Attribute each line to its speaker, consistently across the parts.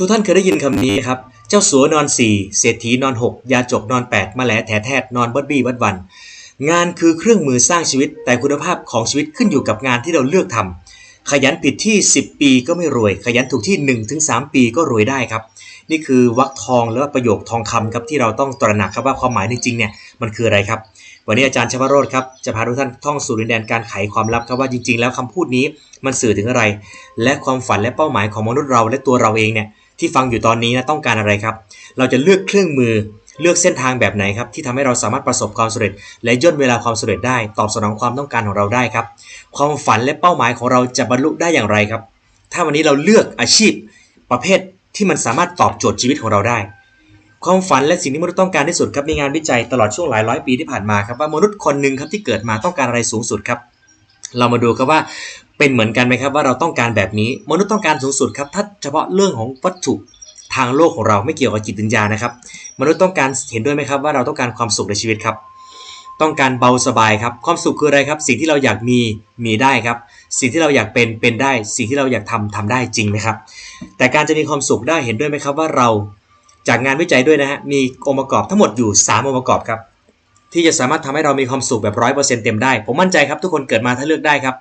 Speaker 1: ทุกท่านเคยได้ยินคำนี้ครับ เจ้าสัวนอนสี่เศรษฐีนอนหกยาจกนอนแปดมาแหลแถแทดนอนบัดบี้บัดวัน งานคือเครื่องมือสร้างชีวิต แต่คุณภาพของชีวิตขึ้นอยู่กับงานที่เราเลือกทำ ขยันผิดที่ 10 ปีก็ไม่รวย ขยันถูกที่ 1-3 ปีก็รวยได้ครับ นี่คือวักทองหรือประโยคทองคำครับที่เราต้องตระหนักครับว่าความหมายจริงๆเนี่ยมันคืออะไรครับวันนี้อาจารย์ชวโรธครับจะพาทุกท่านท่องสู่ดินแดนการไขความลับครับว่าจริง ๆ แล้วคำพูดนี้มันสื่อถึงอะไร และความฝันและเป้าหมายของมนุษย์เราและตัวเราเองเนี่ย ที่ฟังอยู่ตอนนี้นะต้องการอะไรครับ เราจะเลือกเครื่องมือเลือกเส้นทางแบบไหนครับที่ทำให้เราสามารถประสบความสำเร็จ และย่นเวลาความสำเร็จได้ ตอบสนองความต้องการของเราได้ครับ ความฝันและเป้าหมายของเราจะบรรลุได้อย่างไรครับ ถ้าวันนี้เราเลือกอาชีพประเภทที่มันสามารถตอบโจทย์ชีวิตของเราได้ ความฝันและสิ่งที่มนุษย์ต้องการที่สุดครับมีงานวิจัยตลอดช่วงหลายร้อยปีที่ผ่านมาครับว่ามนุษย์คนหนึ่งครับที่เกิดมาต้องการอะไรสูงสุดครับ เรามาดูครับว่า เป็นเหมือนกันไหมครับว่าเราต้องการแบบนี้ มนุษย์ต้องการสูงสุดครับถ้าเฉพาะเรื่องของวัตถุทางโลกของเราไม่เกี่ยวกับจิตวิญญาณนะครับ มนุษย์ต้องการเห็นด้วยไหมครับว่าเราต้องการความสุขในชีวิตครับ ต้องการเบาสบายครับ ความสุขคืออะไรครับ สิ่งที่เราอยากมีมีได้ครับ สิ่งที่เราอยากเป็นเป็นได้ สิ่งที่เราอยากทำทำได้จริงไหมครับ แต่การจะมีความสุขได้เห็นด้วยไหมครับว่าเราจากงานวิจัยด้วยนะฮะมีองค์ประกอบทั้งหมดอยู่ 3 องค์ประกอบครับที่จะสามารถทำให้เรามีความสุขแบบร้อยเปอร์เซ็นต์เต็มได้ ผมมั่นใจครับทุกคนเกิดมาถ้าเลือกได้ครับ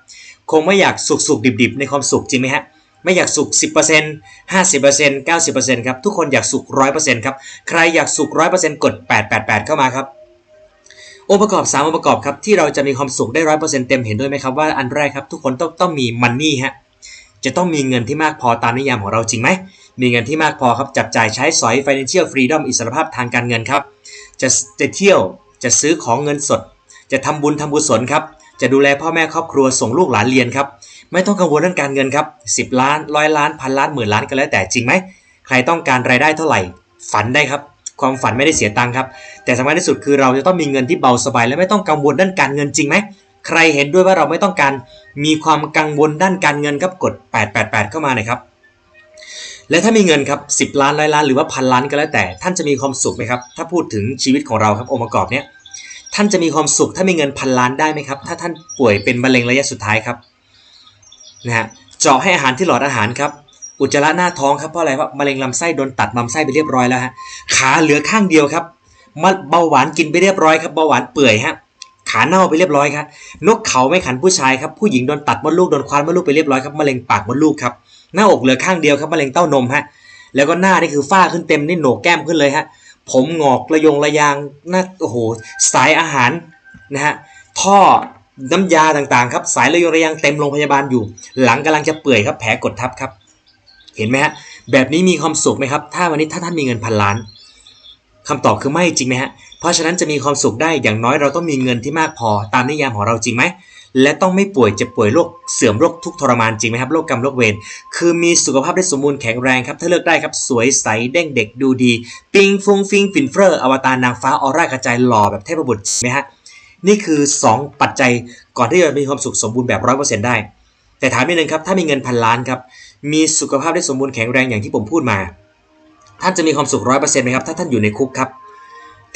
Speaker 1: คงไม่อยากสุขสุขดิบดิบๆในความสุขจริงไหมฮะไม่อยากสุข10% 50% 90%ครับทุกคนอยากสุข100%ครับใครอยากสุข100%กด 888 เข้ามาครับองค์ประกอบ 3องค์ประกอบครับที่เราจะมีความสุขได้ 100%เต็มเห็นด้วยไหมครับว่าอันแรกครับทุกคนต้องต้องมีมันนี่ฮะจะต้องมีเงินที่มากพอตามนิยามของเราจริงไหมมีเงินที่มากพอครับจับจ่ายใช้สอย financial freedom อิสรภาพทางการเงินครับจะจะเที่ยวจะซื้อของเงินสด จะทำบุญทำบุญสนครับ จะดูแลพ่อแม่ครอบครัวส่งลูกหลานเรียนครับ ไม่ต้องกังวลเรื่องการเงินครับ10 ล้านร้อยล้านพันล้านหมื่นล้านก็แล้วแต่จริงไหมใครต้องการรายได้เท่าไหร่ ฝันได้ครับ ความฝันไม่ได้เสียตังค์ครับ แต่สำคัญที่สุดคือเราจะต้องมีเงินที่เบาสบาย และไม่ต้องกังวลด้านการเงินจริงไหมใครเห็นด้วยว่าเราไม่ต้องการมีความกังวลด้านการเงินครับกด 888 เข้ามาหน่อยครับและถ้ามีเงินครับ10ล้านร้อยล้านหรือว่าพันล้านก็แล้วแต่ ท่านจะมีความสุขไหมครับ ถ้าพูดถึงชีวิตของเราครับองค์ประกอบเนี้ย ท่านจะมีความสุขถ้ามีเงินพันล้านได้ไหมครับ ถ้าท่านป่วยเป็นมะเร็งระยะสุดท้ายครับนะฮะเจาะให้อาหารที่หลอดอาหารครับ อุจจาระหน้าท้องครับเพราะอะไรว่าะมะเร็งลำไส้โดนตัดลำไส้ไปเรียบร้อยแล้วฮะขาเหลือข้างเดียวครับมะเบาหวานกินไปเรียบร้อยครับเบาหวานเปื่อยฮะขาเน่าไปเรียบร้อยครับนกเขาไม่ขันผู้ชายครับผู้หญิงโดนตัดมดลูกโดนควานมดลูกไปเรียบร้อยครับมะเร็งปากมดลูกครับหน้าอกเหลือข้างเดียวครับมะเร็งเต้านมฮะแล้วก็หน้านี่คือฝ้าขึ้นเต็มนี่โหนกแก้มขึ้นเลยฮะ ผมงอกระยงระยางน้าโอ้โหสายอาหารนะฮะท่อน้ำยาต่างๆครับสายระยงระยางเต็มโรงพยาบาลอยู่ หลังกำลังจะเปื่อยครับแผลกดทับครับ เห็นไหมฮะแบบนี้มีความสุขไหมครับ ถ้าวันนี้ถ้าท่านมีเงินพันล้านคำตอบคือไม่จริงไหมฮะเพราะฉะนั้นจะมีความสุขได้อย่างน้อยเราต้องมีเงินที่มากพอตามนิยามของเราจริงไหม และต้องไม่ป่วยเจ็บป่วยโรคเสื่อมโรคทุกทรมานจริงไหมครับโรคกรรมโรคเวรคือมีสุขภาพได้สมบูรณ์แข็งแรงครับถ้าเลือกได้ครับสวยใสเด้งเด็กดูดี ปิงฟุงฟิงฟินเฟอร์อวตารนางฟ้าออร่ากระจายหล่อแบบเทพบุตรไหมฮะนี่คือ 2 ปัจจัยก่อนที่จะมีความสุขสมบูรณ์แบบ100%ได้ แต่ถามนิดนึงครับถ้ามีเงินพันล้านครับมีสุขภาพได้สมบูรณ์แข็งแรงอย่างที่ผมพูดมา ท่านจะมีความสุข100%ไหมครับถ้าท่านอยู่ในคุกครับ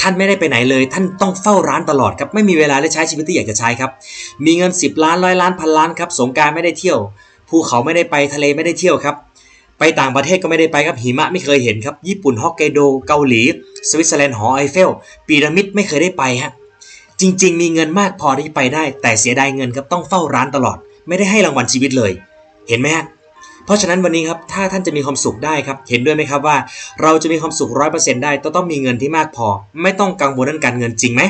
Speaker 1: ท่านไม่ได้ไปไหนเลย ท่านต้องเฝ้าร้านตลอดครับ ไม่มีเวลาได้ใช้ชีวิตที่อยากจะใช้ครับ มีเงิน 10 ล้านร้อยล้านพันล้านครับ สงการไม่ได้เที่ยว ภูเขาไม่ได้ไป ทะเลไม่ได้เที่ยวครับ ไปต่างประเทศก็ไม่ได้ไปครับ หิมะไม่เคยเห็นครับ ญี่ปุ่นฮอกไกโด เกาหลี สวิตเซอร์แลนด์ หอไอเฟลพีระมิดไม่เคยได้ไปฮะ จริง ๆ มีเงินมากพอที่ไปได้ แต่เสียดายเงินครับ ต้องเฝ้าร้านตลอด ไม่ได้ให้รางวัลชีวิตเลย เห็นไหมฮะ เพราะฉะนั้นวันนี้ครับถ้าท่านจะมีความสุขได้ครับเห็นด้วยไหมครับว่า เราจะมีความสุขร้อยเปอร์เซ็นต์ได้ต้องต้องมีเงินที่มากพอ ไม่ต้องกังวลเรื่องการเงินจริงไหม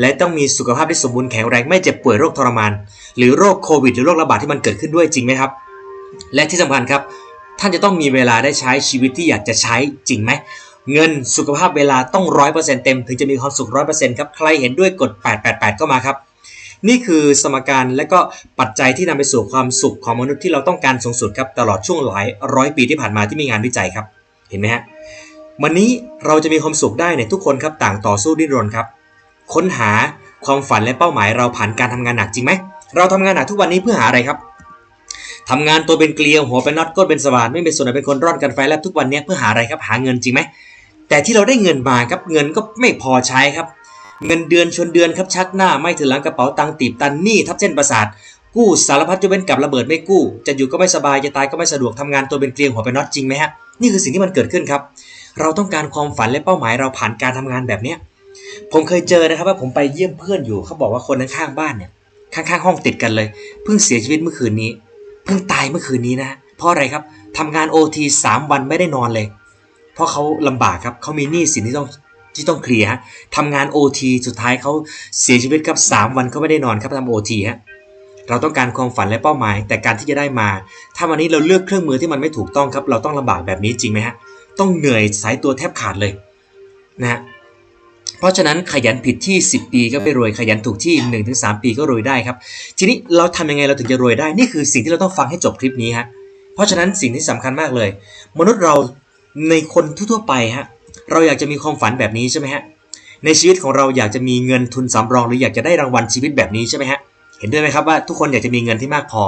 Speaker 1: และต้องมีสุขภาพที่สมบูรณ์แข็งแรงไม่เจ็บป่วยโรคทรมาน หรือโรคโควิดหรือโรคระบาดที่มันเกิดขึ้นด้วยจริงไหมครับ และที่สำคัญครับ ท่านจะต้องมีเวลาได้ใช้ชีวิตที่อยากจะใช้จริงไหมเงินสุขภาพเวลาต้องร้อยเปอร์เซ็นต์เต็มถึงจะมีความสุขร้อยเปอร์เซ็นต์ครับใครเห็นด้วยกด 888 ก็มาครับ นี่คือสมการและก็ปัจจัยที่นำไปสู่ความสุขของมนุษย์ที่เราต้องการสูงสุดครับตลอดช่วงหลายร้อยปีที่ผ่านมาที่มีงานวิจัยครับ เห็นไหมฮะวันนี้เราจะมีความสุขได้ในยทุกคนครับต่างต่อสู้ดิ้นรนครับ ค้นหาความฝันและเป้าหมายเราผ่านการทำงานหนักจริงไหมเราทำงานหนักทุกวันนี้เพื่อหาอะไรครับทำงานตัวเป็นเกลียวหัวเป็นน็อตก้นเป็นสว่านไม่เป็นส่วนไหนเป็นคนร่อนกันไฟแล้วทุกวันนี้เพื่อหาอะไรครับหาเงินจริงไหมแต่ที่เราได้เงินมาครับเงินก็ไม่พอใช้ครับ เงินเดือนชนเดือนครับชักหน้าไม่ถึงหลังกระเป๋าตังค์ตีบตันหนี้ทับเส้นประสาทกู้สารพัดจะเป็นกับระเบิดไม่กู้ จะอยู่ก็ไม่สบายจะตายก็ไม่สะดวกทำงานตัวเป็นเกลียงหัวเป็นน็อตจริงไหมฮะนี่คือสิ่งที่มันเกิดขึ้นครับ เราต้องการความฝันและเป้าหมายเราผ่านการทำงานแบบเนี้ยผมเคยเจอนะครับว่าผมไปเยี่ยมเพื่อนอยู่เขาบอกว่าคนข้างบ้านเนี่ยข้างๆห้องติดกันเลยเพิ่งเสียชีวิตเมื่อคืนนี้เพิ่งตายเมื่อคืนนี้นะฮะเพราะอะไรครับทำงานโอทีสามวันไม่ได้นอนเลย เพราะเขาลำบากครับเขามีหนี้สินที่ต้อง ที่ต้องเคลียร์ฮะทำงานโอทีสุดท้ายเขาเสียชีวิตครับสามวันเขาไม่ได้นอนครับทำโอทีฮะเราต้องการความฝันและเป้าหมาย แต่การที่จะได้มา ถ้าวันนี้เราเลือกเครื่องมือที่มันไม่ถูกต้องครับ เราต้องลำบากแบบนี้จริงไหมฮะต้องเหนื่อยสายตัวแทบขาดเลยนะฮะเพราะฉะนั้นขยันผิดที่ 10 ปีก็ไม่รวยขยันถูกที่ 1-3 ปีก็รวยได้ครับ ทีนี้เราทำยังไงเราถึงจะรวยได้นี่คือสิ่งที่เราต้องฟังให้จบคลิปนี้ฮะเพราะฉะนั้นสิ่งที่สำคัญมากเลย มนุษย์เราในคนทั่วๆไปฮะ เราอยากจะมีความฝันแบบนี้ใช่ไหมฮะในชีวิตของเราอยากจะมีเงินทุนสำรอง หรืออยากจะได้รางวัลชีวิตแบบนี้ใช่ไหมฮะเห็นด้วยไหมครับว่าทุกคนอยากจะมีเงินที่มากพอ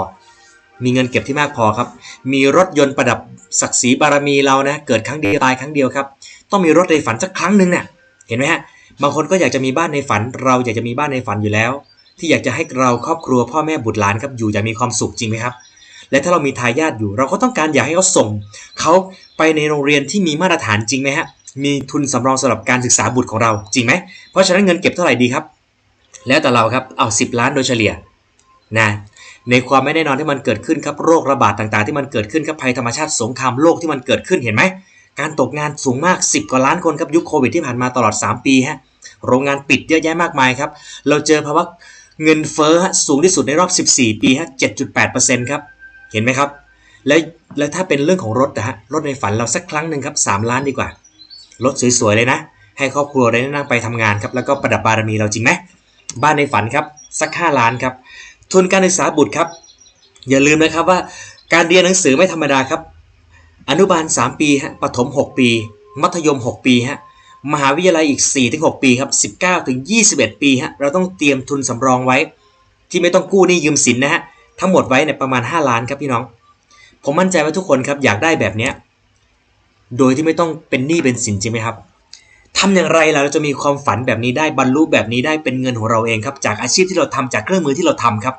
Speaker 1: มีเงินเก็บที่มากพอครับ มีรถยนต์ประดับศักดิ์ศรีบารมีเรานะเกิดครั้งเดียวตายครั้งเดียวครับต้องมีรถในฝันสักครั้งหนึ่งเนะ่ยเห็นไหมฮะบางคนก็อยากจะมีบ้านในฝัน เราอยากจะมีบ้านในฝันอยู่แล้ว ที่อยากจะให้เราครอบครัวพ่อแม่บุตรหลานครับอยู่อย่างมีความสุขจริงไหมครับและถ้าเรามีทายาทอยู่ เราก็ต้องการอยากให้เขาส่งเขาไปในโรงเรียนที่มีมาตรฐานจริงไหมฮะ มีทุนสำรองสำหรับการศึกษาบุตรของเราจริงไหม เพราะฉะนั้นเงินเก็บเท่าไหร่ดีครับ แล้วแต่เราครับเอา 10 ล้านโดยเฉลี่ยนะในความไม่แน่นอนที่มันเกิดขึ้นครับโรคระบาดต่างๆ ที่มันเกิดขึ้นครับภัยธรรมชาติสงครามโลกที่มันเกิดขึ้นเห็นไหมการตกงานสูงมาก 10 กว่าล้านคนครับยุคโควิดที่ผ่านมาตลอด 3 ปีฮะโรงงานปิดเยอะแยะมากมายครับเราเจอภาวะเงินเฟ้อสูงที่สุดในรอบ 14 ปีฮะ7.8%ครับเห็นไหมครับ แล้วแล้วถ้าเป็นเรื่องของรถนะฮะรถในฝันเราสักครั้งหนึ่งครับ3ล้านดีกว่า รถสวยๆเลยนะ ให้ครอบครัวได้นั่งไปทำงานครับแล้วก็ประดับบารมีเราจริงไหมบ้านในฝันครับสัก5ล้านครับทุนการศึกษาบุตรครับ อย่าลืมนะครับว่าการเรียนหนังสือไม่ธรรมดาครับ อนุบาล 3 ปีฮะปฐม 6 ปี มัธยม 6 ปีฮะมหาวิทยาลัยอีก 4-6 ปีครับ 19ถึง21 ปีฮะเราต้องเตรียมทุนสำรองไว้ ที่ไม่ต้องกู้นี้ยืมสินนะฮะทั้งหมดไว้ในประมาณ 5 ล้านครับพี่น้อง ผมมั่นใจว่าทุกคนครับอยากได้แบบเนี้ย โดยที่ไม่ต้องเป็นหนี้เป็นสินจริงไหมครับทำอย่างไรเราจะมีความฝันแบบนี้ได้บรรลุแบบนี้ได้เป็นเงินของเราเองครับ จากอาชีพที่เราทำจากเครื่องมือที่เราทำครับ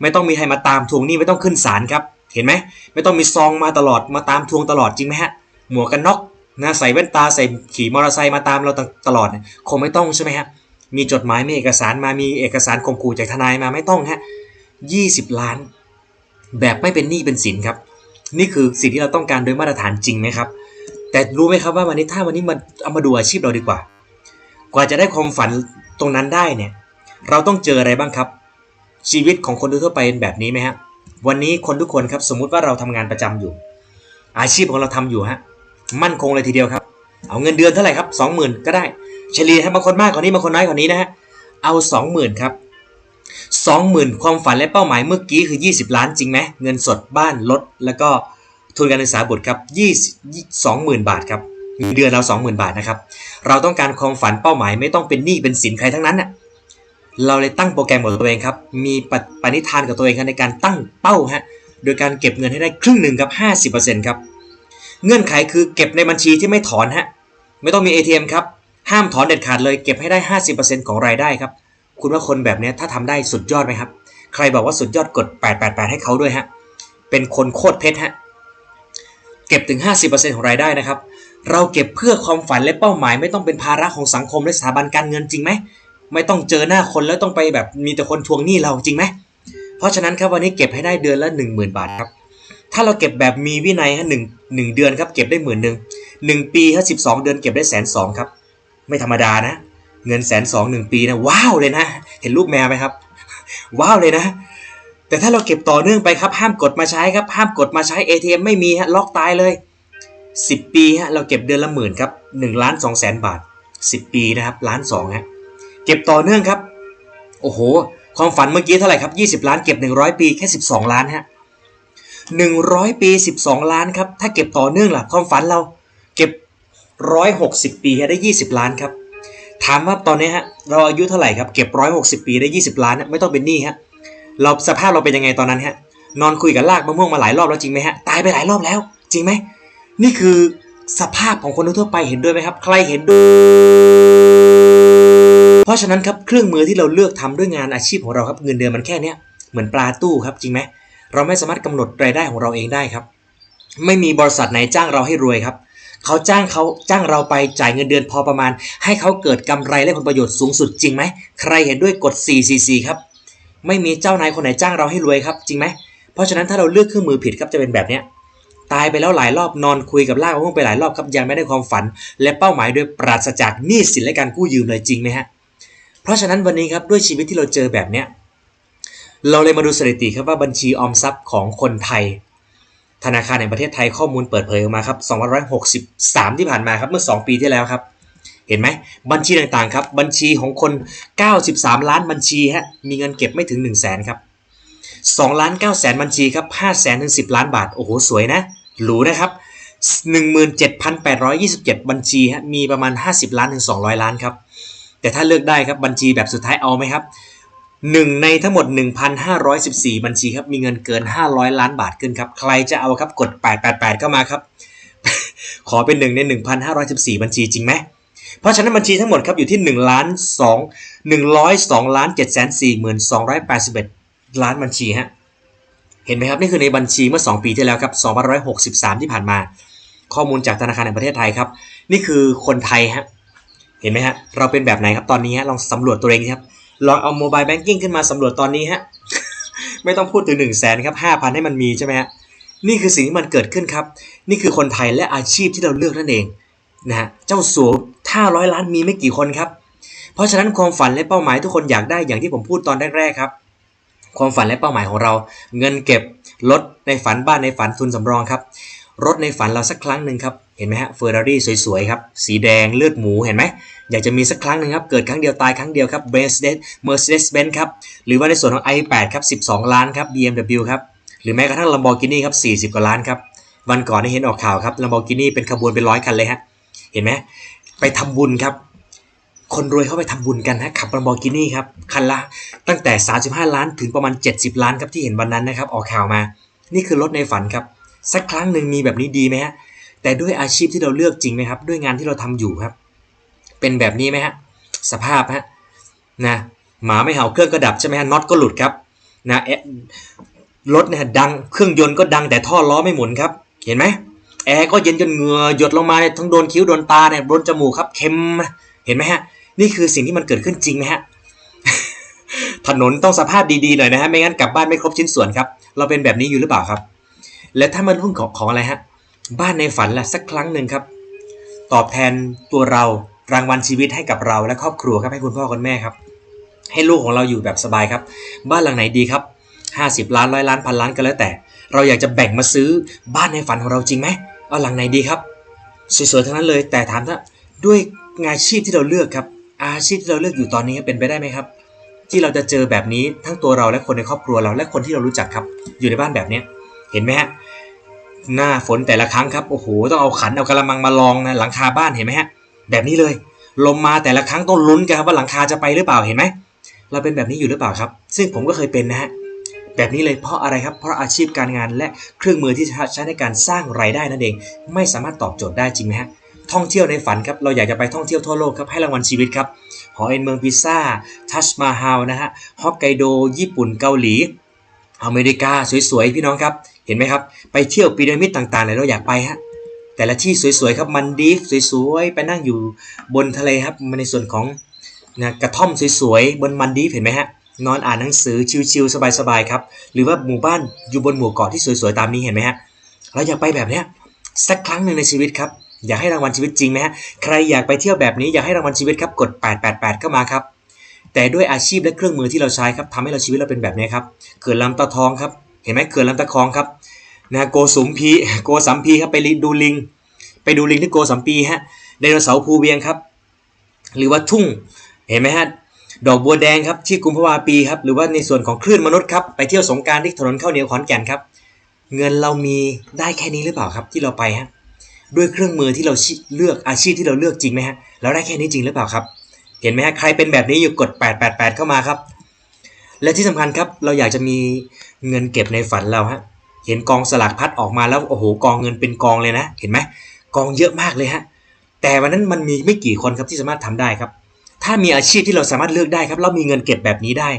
Speaker 1: ไม่ต้องมีใครมาตามทวงหนี้ไม่ต้องขึ้นศาลครับ เห็นไหมไม่ต้องมีซองมาตลอดมาตามทวงตลอดจริงไหมฮะหมวกกันน็อกนะใส่แว่นตาใส่ขี่มอเตอร์ไซค์มาตามเราตลอด คงไม่ต้องใช่ไหมฮะมีจดหมายมีเอกสารมามีเอกสารข่มขู่จากทนายมาไม่ต้องฮะยี่สิบล้าน แบบไม่เป็นหนี้เป็นสินครับ นี่คือสิ่งที่เราต้องการโดยมาตรฐานจริงไหมครับ แต่รู้ไหมครับว่าวันนี้ถ้าวันนี้มาเอามาดูอาชีพเราดีกว่า กว่าจะได้ความฝันตรงนั้นได้เนี่ย เราต้องเจออะไรบ้างครับ ชีวิตของคนทั่วไปเป็นแบบนี้ไหมฮะวันนี้คนทุกคนครับสมมุติว่าเราทำงานประจำอยู่ อาชีพของเราทำอยู่ฮะมั่นคงเลยทีเดียวครับ เอาเงินเดือนเท่าไหร่ครับสองหมื่นก็ได้เฉลี่ยให้บางคนมากกว่านี้บางคนน้อยกว่านี้นะฮะเอาสองหมื่นครับสองหมื่นความฝันและเป้าหมายเมื่อกี้คือ 20 ล้านจริงไหมเงินสดบ้านรถแล้วก็ ทุนการศึกษาบุตรครับยี่สองหมื่นบาทครับเดือนเราสองหมื่นบาทนะครับ เราต้องการความฝันเป้าหมายไม่ต้องเป็นหนี้เป็นสินใครทั้งนั้นน่ะเราเลยตั้งโปรแกรมของตัวเองครับ มีปณิธานกับตัวเองในการตั้งเป้าฮะ โดยการเก็บเงินให้ได้ครึ่งหนึ่งครับห้าสิบเปอร์เซ็นต์ครับ เงื่อนไขคือเก็บในบัญชีที่ไม่ถอนฮะ ไม่ต้องมี ATM ครับ ห้ามถอนเด็ดขาดเลย เก็บให้ได้ห้าสิบเปอร์เซ็นต์ของรายได้ครับ คุณว่าคนแบบนี้ถ้าทำได้สุดยอดไหมครับ ใครบอกว่าสุดยอดกด 888 ให้เขาด้วยฮะ เป็นคนโคตรเพชรฮะ เก็บถึง 50%ของรายได้นะครับ เราเก็บเพื่อความฝันและเป้าหมาย ไม่ต้องเป็นภาระของสังคมและสถาบันการเงินจริงไหมไม่ต้องเจอหน้าคนแล้วต้องไปแบบมีแต่คนทวงหนี้เราจริงไหมเพราะฉะนั้นครับวันนี้เก็บให้ได้เดือนละ 10,000 บาทครับถ้าเราเก็บแบบมีวินัยฮะหนึ่งหนึ่งเดือนครับเก็บได้หมื่นหนึ่งหนึ่งปีฮะสิบสองเดือนเก็บได้แสนสองครับ ไม่ธรรมดานะ เงินแสนสองหนึ่งปีนะว้าวเลยนะ เห็นรูปแมวไหมครับ ว้าวเลยนะ แต่ถ้าเราเก็บต่อเนื่องไปครับห้ามกดมาใช้ครับห้ามกดมาใช้ ATM ไม่มีฮะล็อกตายเลย 10 ปีฮะเราเก็บเดือนละหมื่นครับ1ล้าน2แสนบาท 10 ปีนะครับล้าน2ฮะเก็บต่อเนื่องครับโอ้โหความฝันเมื่อกี้เท่าไหร่ครับ 20 ล้านเก็บ 100 ปีแค่ 12 ล้านฮะ100 ปี 12 ล้านครับถ้าเก็บต่อเนื่องล่ะความฝันเราเก็บ 160 ปีได้ 20 ล้านครับถามว่าตอนนี้ฮะเราอายุเท่าไหร่ครับเก็บ 160 ปีได้ 20 ล้านไม่ต้องเป็นหนี้ฮะ เราสภาพเราเป็นยังไงตอนนั้นฮะ นอนคุยกับลากมะม่วงมาหลายรอบแล้วจริงไหมฮะ ตายไปหลายรอบแล้ว จริงไหม นี่คือสภาพของคนทั่วไปเห็นด้วยไหมครับ ใครเห็นด้วย เพราะฉะนั้นครับเครื่องมือที่เราเลือกทำด้วยงานอาชีพของเราครับเงินเดือนมันแค่เนี้ยเหมือนปลาตู้ครับจริงไหมเราไม่สามารถกำหนดรายได้ของเราเองได้ครับ ไม่มีบริษัทไหนจ้างเราให้รวยครับเขาจ้างเขาจ้างเราไปจ่ายเงินเดือนพอประมาณ ให้เขาเกิดกำไรและผลประโยชน์สูงสุดจริงไหมใครเห็นด้วยกด 444 ครับ ไม่มีเจ้านายคนไหนจ้างเราให้รวยครับ จริงไหม เพราะฉะนั้นถ้าเราเลือกเครื่องมือผิดครับจะเป็นแบบเนี้ยตายไปแล้วหลายรอบนอนคุยกับล่ากมะม่วงไปหลายรอบครับยังไม่ได้ความฝัน และเป้าหมายโดยปราศจากหนี้สินและการกู้ยืมเลยจริงไหมฮะ เพราะฉะนั้นวันนี้ครับด้วยชีวิตที่เราเจอแบบเนี้ยเราเลยมาดูสถิติครับว่าบัญชีออมทรัพย์ของคนไทย ธนาคารแห่งประเทศไทยข้อมูลเปิดเผยออกมาครับ 263 ที่ผ่านมาครับเมื่อ 2 ปีที่แล้วครับ เห็นไหมบัญชีต่างๆครับ บัญชีของคน 93 ล้านบัญชีฮะมีเงินเก็บไม่ถึง 1 0 0 0 0แสนครับ2ล้าน9แสนบัญชีครับ5แสนถึง 10 ล้านบาท โอ้โห สวยนะ หรูนะครับ 17,827 บัญชีฮะมีประมาณ 50 ล้านถึง 200 ล้านครับ แต่ถ้าเลือกได้ครับบัญชีแบบสุดท้ายเอาไหมครับหนึ่งในทั้งหมด 1,514 บัญชีครับ มีเงินเกิน 500 ล้านบาทขึ้นครับ ใครจะเอาครับกด 888 เข้ามาครับ ขอเป็นหนึ่งใน 1,514 บัญชีจริงไหม เพราะฉะนั้นบัญชีทั้งหมดครับอยู่ที่1ล้าน2 102ล้าน7 4 2 8 1 ล้านบัญชีฮะเห็นไหมครับนี่คือในบัญชีเมื่อ 2 ปีที่แล้วครับ2563 ที่ผ่านมา ข้อมูลจากธนาคารแห่งประเทศไทยครับ นี่คือคนไทยฮะเห็นไหมฮะเราเป็นแบบไหนครับตอนนี้ฮะลองสำรวจตัวเองครับลองเอาโมบายแบงกิ้งขึ้นมาสำรวจตอนนี้ฮะไม่ต้องพูดถึง1นึ่งแสนครับห้าพันให้มันมีใช่ไหมฮะนี่คือสิ่งที่มันเกิดขึ้นครับ นี่คือคนไทยและอาชีพที่เราเลือกนั่นเอง นะฮะเจ้าสัวท่าร้อยล้านมีไม่กี่คนครับ เพราะฉะนั้นความฝันและเป้าหมายทุกคนอยากได้อย่างที่ผมพูดตอนแรกๆครับ ความฝันและเป้าหมายของเรา เงินเก็บรถในฝันบ้านในฝันทุนสำรองครับ รถในฝันเราสักครั้งหนึ่งครับเห็นไหมฮะเฟอร์รารี่สวยๆครับสีแดงเลือดหมูเห็นไหมอยากจะมีสักครั้งหนึ่งครับ เกิดครั้งเดียวตายครั้งเดียวครับ Mercedes Mercedes Benz ครับหรือว่าในส่วนของ i8 ครับ12 ล้านครับ BMW ครับหรือแม้กระทั่ง Lamborghini ครับ40 กว่าล้านครับวันก่อนได้เห็นออกข่าวครับ Lamborghini เป็นขบวนเป็นร้อยคันเลยฮะ เห็นไหมไปทำบุญครับ คนรวยเข้าไปทำบุญกันฮะขับ Lamborghini ครับ คันละตั้งแต่ 35 ล้านถึงประมาณ 70 ล้านครับที่เห็นวันนั้นนะครับออกข่าวมา นี่คือรถในฝันครับ สักครั้งหนึ่งมีแบบนี้ดีไหมฮะแต่ด้วยอาชีพที่เราเลือกจริงไหมครับ ด้วยงานที่เราทำอยู่ครับ เป็นแบบนี้ไหมฮะสภาพฮะนะหมาไม่เห่าเครื่องก็ดับใช่ไหมฮะน็อตก็หลุดครับนะเอ๊ะรถเนี่ยดังเครื่องยนต์ก็ดังแต่ท่อล้อไม่หมุนครับ เห็นไหม แอร์ก็เย็นจนเหงื่อหยดลงมาเนี่ยทั้งโดนคิ้วโดนตาเนี่ยโดนจมูกครับเค็มเห็นไหมฮะ นี่คือสิ่งที่มันเกิดขึ้นจริงไหมฮะถนนต้องสภาพดีๆหน่อยนะฮะไม่งั้นกลับบ้านไม่ครบชิ้นส่วนครับ เราเป็นแบบนี้อยู่หรือเปล่าครับ และถ้ามันหุ้นของของอะไรฮะบ้านในฝันละสักครั้งหนึ่งครับ ตอบแทนตัวเรารางวัลชีวิตให้กับเราและครอบครัวครับให้คุณพ่อคุณแม่ครับ ให้ลูกของเราอยู่แบบสบายครับ บ้านหลังไหนดีครับ 50 ล้านร้อยล้านพันล้านก็แล้วแต่ เราอยากจะแบ่งมาซื้อบ้านในฝันของเราจริงไหม เอาหลังไหนดีครับ สวยๆทั้งนั้นเลยแต่ถามว่าด้วยงานชีพที่เราเลือกครับ อาชีพที่เราเลือกอยู่ตอนนี้เป็นไปได้ไหมครับ ที่เราจะเจอแบบนี้ทั้งตัวเราและคนในครอบครัวเราและคนที่เรารู้จักครับ อยู่ในบ้านแบบนี้เห็นไหมฮะหน้าฝนแต่ละครั้งครับโอ้โหต้องเอาขันเอากระมังมาลองนะหลังคาบ้านเห็นไหมฮะแบบนี้เลยลมมาแต่ละครั้งต้องลุ้นกันครับว่าหลังคาจะไปหรือเปล่าเห็นไหมเราเป็นแบบนี้อยู่หรือเปล่าครับ ซึ่งผมก็เคยเป็นนะฮะ แบบนี้เลยเพราะอะไรครับ เพราะอาชีพการงานและเครื่องมือที่ใช้ในการสร้างรายได้นั่นเอง ไม่สามารถตอบโจทย์ได้จริงไหมฮะท่องเที่ยวในฝันครับ เราอยากจะไปท่องเที่ยวทั่วโลกครับให้รางวัลชีวิตครับหอเอ็นเมืองพิซซ่า ทัชมาฮาลนะฮะฮอกไกโด ญี่ปุ่นเกาหลี อเมริกาสวยๆ พี่น้องครับ เห็นไหมครับ ไปเที่ยวพีระมิดต่างๆเลยเราอยากไปฮะแต่ละที่สวยๆครับมันดีฟสวยๆ ไปนั่งอยู่บนทะเลครับในส่วนของนะกระท่อมสวยๆ บนมันดีฟเห็นไหมฮะ นอนอ่านหนังสือชิลๆสบายๆครับ หรือว่าหมู่บ้านอยู่บนหมู่เกาะที่สวยๆตามนี้เห็นไหมฮะเราอยากไปแบบเนี้ยสักครั้งหนึ่งในชีวิตครับ อยากให้รางวัลชีวิตจริงไหมฮะใครอยากไปเที่ยวแบบนี้อยากให้รางวัลชีวิตครับกด 888 เข้ามาครับ แต่ด้วยอาชีพและเครื่องมือที่เราใช้ครับทำให้เราชีวิตเราเป็นแบบนี้ครับเขื่อนลำตะทองครับ เห็นไหมเขื่อนลำตะคองครับนะโกสุมพีโกสัมพีครับไปดูลิง ไปดูลิงที่โกสัมพีฮะไดโนเสาร์ภูเวียงครับ หรือว่าทุ่งเห็นไหมฮะ ดอกบัวแดงครับที่กุมภาวาปีครับหรือว่าในส่วนของคลื่นมนุษย์ครับไปเที่ยวสงการที่ถนนข้าวเหนียวขอนแก่นครับ เงินเรามีได้แค่นี้หรือเปล่าครับที่เราไปฮะด้วยเครื่องมือที่เราเลือกอาชีพที่เราเลือกจริงไหมฮะเราได้แค่นี้จริงหรือเปล่าครับ เห็นไหมฮะใครเป็นแบบนี้อยู่กด 888 เข้ามาครับ และที่สำคัญครับเราอยากจะมีเงินเก็บในฝันเราฮะเห็นกองสลากพัดออกมาแล้วโอ้โหกองเงินเป็นกองเลยนะ เห็นไหมกองเยอะมากเลยฮะแต่วันนั้นมันมีไม่กี่คนครับที่สามารถทำได้ครับ ถ้ามีอาชีพที่เราสามารถเลือกได้ครับเรามีเงินเก็บแบบนี้ได้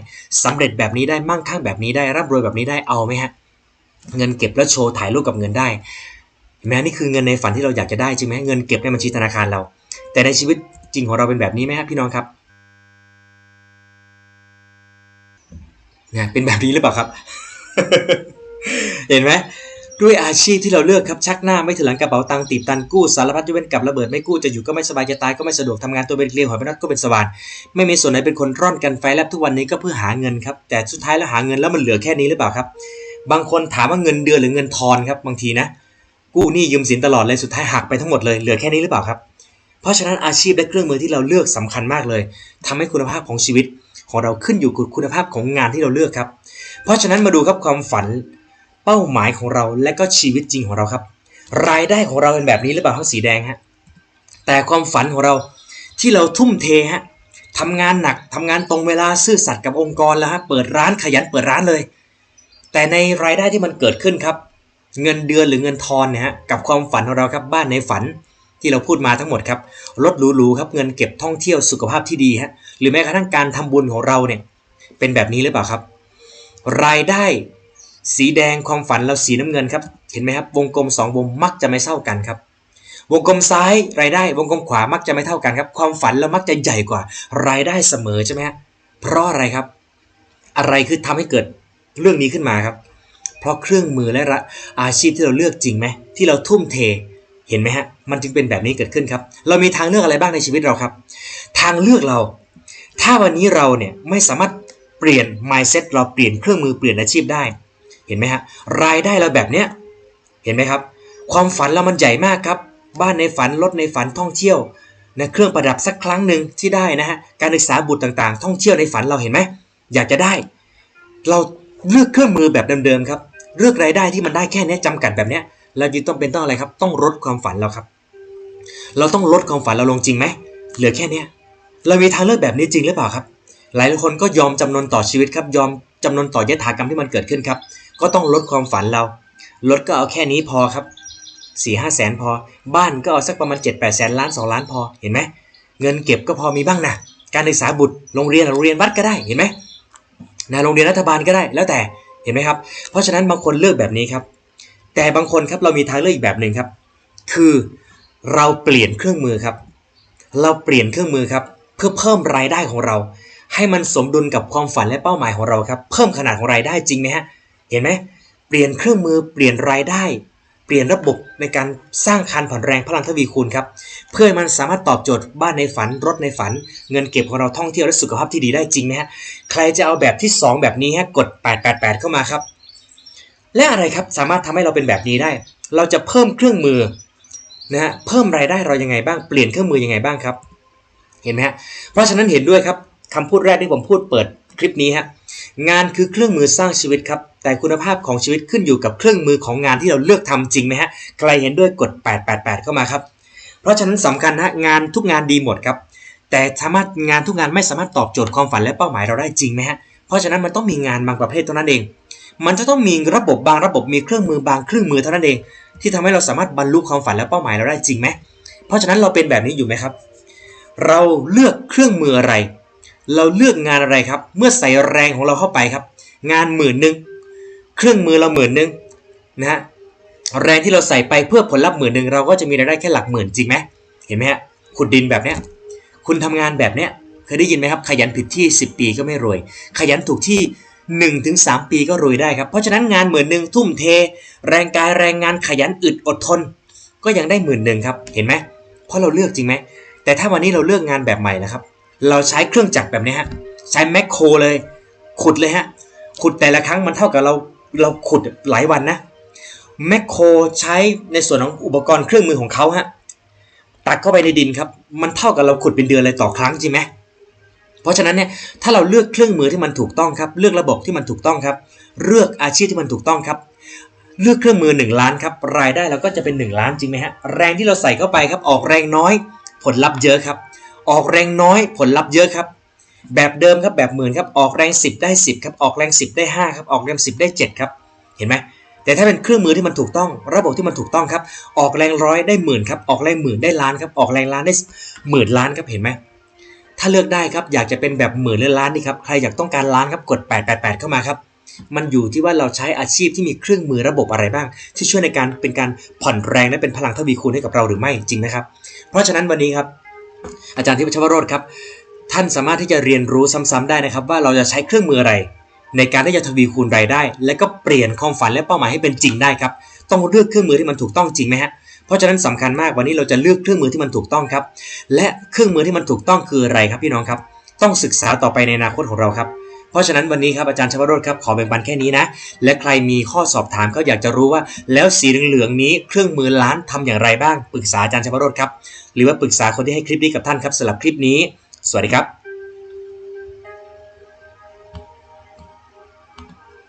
Speaker 1: สำเร็จแบบนี้ได้มั่งคั่งแบบนี้ได้ร่ำรวยแบบนี้ได้เอาไหมฮะเงินเก็บแล้วโชว์ถ่ายรูปกับเงินได้เห็นไหมนี่คือเงินในฝันที่เราอยากจะได้จริงไหมเงินเก็บในบัญชีธนาคารเรา แต่ในชีวิตจริงของเราเป็นแบบนี้ไหมครับพี่น้องครับเนี่ยเป็นแบบนี้หรือเปล่าครับ เห็นไหม ด้วยอาชีพที่เราเลือกครับชักหน้าไม่ถึงหลังกระเป๋าตังค์ตีบตันกู้สารพัดยกเว้นกับระเบิดไม่กู้จะอยู่ก็ไม่สบายจะตายก็ไม่สะดวกทำงานตัวเป็นเกลียวหอยเป็นนัดก็เป็นสว่านไม่มีส่วนไหนเป็นคนร่อนกันไฟแลบทุกวันนี้ก็เพื่อหาเงินครับแต่สุดท้ายแล้วหาเงินแล้วมันเหลือแค่นี้หรือเปล่าครับ บางคนถามว่าเงินเดือนหรือเงินทอนครับบางทีนะ กู้หนี้ยืมสินตลอดเลยสุดท้ายหักไปทั้งหมดเลยเหลือแค่นี้หรือเปล่าครับ เพราะฉะนั้นอาชีพและเครื่องมือที่เราเลือกสำคัญมากเลยทำให้คุณภาพของชีวิต ของเราขึ้นอยู่กับคุณภาพของงานที่เราเลือกครับ เพราะฉะนั้นมาดูครับความฝัน เป้าหมายของเราและก็ชีวิตจริงของเราครับ รายได้ของเราเป็นแบบนี้หรือเปล่าทั้งสีแดงฮะแต่ความฝันของเราที่เราทุ่มเทฮะทำงานหนักทำงานตรงเวลาซื่อสัตย์กับองค์กรแล้วฮะเปิดร้านขยันเปิดร้านเลย แต่ในรายได้ที่มันเกิดขึ้นครับ เงินเดือนหรือเงินทอนเนี่ยฮะกับความฝันของเราครับบ้านในฝันที่เราพูดมาทั้งหมดครับรถหรูๆครับเงินเก็บท่องเที่ยวสุขภาพที่ดีฮะหรือแม้กระทั่งการทำบุญของเราเนี่ยเป็นแบบนี้หรือเปล่าครับ รายได้ สีแดงความฝันเราสีน้ำเงินครับ เห็นไหมครับ วงกลมสองวงมักจะไม่เท่ากันครับ วงกลมซ้ายรายได้ วงกลมขวามักจะไม่เท่ากันครับ ความฝันเรามักจะใหญ่กว่า รายได้เสมอใช่ไหมฮะเพราะอะไรครับ อะไรคือทำให้เกิดเรื่องนี้ขึ้นมาครับ เพราะเครื่องมือและระอาชีพที่เราเลือกจริงไหมที่เราทุ่มเทเห็นไหมฮะ มันจึงเป็นแบบนี้เกิดขึ้นครับ เรามีทางเลือกอะไรบ้างในชีวิตเราครับ ทางเลือกเรา ถ้าวันนี้เราเนี่ยไม่สามารถเปลี่ยน mindset เราเปลี่ยนเครื่องมือเปลี่ยนอาชีพได้ เห็นไหมฮะรายได้เราแบบเนี้ยเห็นไหมครับ ความฝันเรามันใหญ่มากครับ บ้านในฝันรถในฝันท่องเที่ยวนะเครื่องประดับสักครั้งหนึ่งที่ได้นะฮะการศึกษาบุตรต่างๆ ท่องเที่ยวในฝันเราเห็นไหมอยากจะได้ เราเลือกเครื่องมือแบบเดิมๆครับเลือกรายได้ที่มันได้แค่นี้จำกัดแบบเนี้ยเราจึงต้องเป็นต้องอะไรครับ ต้องลดความฝันเราครับ เราต้องลดความฝันเราลงจริงไหมเหลือแค่เนี้ยเรามีทางเลือกแบบนี้จริงหรือเปล่าครับ หลายคนก็ยอมจำนนต่อชีวิตครับยอมจำนนต่อยถากรรมที่มันเกิดขึ้นครับ ก็ต้องลดความฝันเรา ลดก็เอาแค่นี้พอครับสี่ห้าแสนพอ บ้านก็เอาสักประมาณเจ็ดแปดแสนล้านสองล้านพอเห็นไหมเงินเก็บก็พอมีบ้างนะการศึกษาบุตรโรงเรียนโรงเรียนวัดก็ได้เห็นไหมนะโรงเรียนรัฐบาลก็ได้แล้วแต่เห็นไหมครับ เพราะฉะนั้นบางคนเลือกแบบนี้ครับ แต่บางคนครับเรามีทางเลือกอีกแบบหนึ่งครับ คือเราเปลี่ยนเครื่องมือครับ เราเปลี่ยนเครื่องมือครับ เพื่อเพิ่มรายได้ของเรา ให้มันสมดุลกับความฝันและเป้าหมายของเราครับ เพิ่มขนาดของรายได้จริงไหมฮะ เห็นไหมเปลี่ยนเครื่องมือเปลี่ยนรายได้ เปลี่ยนระบบในการสร้างคันผ่อนแรงพลังทวีคูณครับเพื่อให้มันสามารถตอบโจทย์บ้านในฝันรถในฝัน เงินเก็บของเราท่องเที่ยวและสุขภาพที่ดีได้จริงไหมฮะใครจะเอาแบบที่ 2 แบบนี้ฮะกด 888 เข้ามาครับ และอะไรครับสามารถทำให้เราเป็นแบบนี้ได้ เราจะเพิ่มเครื่องมือนะฮะเพิ่มรายได้เรายังไงบ้างเปลี่ยนเครื่องมือยังไงบ้างครับ เห็นไหมฮะเพราะฉะนั้นเห็นด้วยครับคำพูดแรกที่ผมพูดเปิดคลิปนี้ฮะ งานคือเครื่องมือสร้างชีวิตครับ แต่คุณภาพของชีวิตขึ้นอยู่กับเครื่องมือของงานที่เราเลือกทำจริงไหมฮะใครเห็นด้วยกด 888 เข้ามาครับ เพราะฉะนั้นสำคัญนะงานทุกงานดีหมดครับ แต่สามารถงานทุกงานไม่สามารถตอบโจทย์ความฝันและเป้าหมายเราได้จริงไหมฮะเพราะฉะนั้นมันต้องมีงานบางประเภทเท่านั้นเอง มันจะต้องมีระบบบางระบบมีเครื่องมือบางเครื่องมือเท่านั้นเอง ที่ทำให้เราสามารถบรรลุความฝันและเป้าหมายเราได้จริงไหมเพราะฉะนั้นเราเป็นแบบนี้อยู่ไหมครับ เราเลือกเครื่องมืออะไร เราเลือกงานอะไรครับ เมื่อใส่แรงของเราเข้าไปครับ งานหมื่นหนึ่งเครื่องมือเราหมื่นหนึ่งนะฮะแรงที่เราใส่ไปเพื่อผลลัพธ์หมื่นหนึ่งเราก็จะมีรายได้แค่หลักหมื่นจริงไหมเห็นไหมฮะขุดดินแบบเนี้ยคุณทำงานแบบเนี้ยเคยได้ยินไหมครับขยันผิดที่ 10 ปีก็ไม่รวย ขยันถูกที่1-3ถึงปีก็รวยได้ครับ เพราะฉะนั้นงานหมื่นหนึ่งทุ่มเท แรงกายแรงงานขยันอึดอดทน ก็ยังได้หมื่นหนึ่งครับเห็นไหมเพราะเราเลือกจริงไหมแต่ถ้าวันนี้เราเลือกงานแบบใหม่นะครับ เราใช้เครื่องจักรแบบนี้ฮะ ใช้แมคโครเลย ขุดเลยฮะ ขุดแต่ละครั้งมันเท่ากับเราเราขุดหลายวันนะแมคโครใช้ในส่วนของอุปกรณ์เครื่องมือของเขาฮะตักเข้าไปในดินครับ มันเท่ากับเราขุดเป็นเดือนเลยต่อครั้งจริงไหมเพราะฉะนั้นเนี่ยถ้าเราเลือกเครื่องมือที่มันถูกต้องครับ เลือกระบบที่มันถูกต้องครับ เลือกอาชีพที่มันถูกต้องครับ เลือกเครื่องมือ 1 ล้านครับรายได้เราก็จะเป็น 1 ล้านจริงไหมฮะแรงที่เราใส่เข้าไปครับออกแรงน้อย ผลลัพธ์เยอะครับ ออกแรงน้อยผลลัพธ์เยอะครับ แบบเดิมครับแบบหมื่นครับออกแรง 10 ได้ 10ครับออกแรง 10 ได้5ครับออกแรง 10 ได้ 7 ครับ เห็นไหมแต่ถ้าเป็นเครื่องมือที่มันถูกต้อง ระบบที่มันถูกต้องครับ ออกแรงร้อยได้หมื่นครับออกแรงหมื่นได้ล้านครับออกแรงล้านได้หมื่นล้านครับเห็นไหมถ้าเลือกได้ครับอยากจะเป็นแบบหมื่นหรือล้านนี่ครับใครอยากต้องการล้านครับกด 888 เข้ามาครับมันอยู่ที่ว่าเราใช้อาชีพที่มีเครื่องมือระบบอะไรบ้าง ที่ช่วยในการเป็นการผ่อนแรงและเป็นพลังทวีคูณให้กับเราหรือไม่จริงนะครับ เพราะฉะนั้นวันนี้ครับ อาจารย์ทิพย์ชวโรธครับ ท่านสามารถที่จะเรียนรู้ซ้ำๆได้นะครับ ว่าเราจะใช้เครื่องมืออะไร ในการที่จะทวีคูณรายได้ และก็เปลี่ยนความฝันและเป้าหมายให้เป็นจริงได้ครับ ต้องเลือกเครื่องมือที่มันถูกต้องจริงไหมฮะเพราะฉะนั้นสำคัญมากวันนี้เราจะเลือกเครื่องมือที่มันถูกต้องครับ และเครื่องมือที่มันถูกต้องคืออะไรครับพี่น้องครับ ต้องศึกษาต่อไปในอนาคตของเราครับ เพราะฉะนั้นวันนี้ครับอาจารย์ชวโรธครับขอแบ่งปันแค่นี้นะ และใครมีข้อสอบถามเขาอยากจะรู้ว่า แล้วสีเหลืองๆนี้เครื่องมือล้านทำอย่างไรบ้างปรึกษาอาจารย์ชวโรธครับหรือว่าปรึกษาคนที่ให้คลิปนี้กับท่านครับสำหรับคลิปนี้ สวัสดีครับ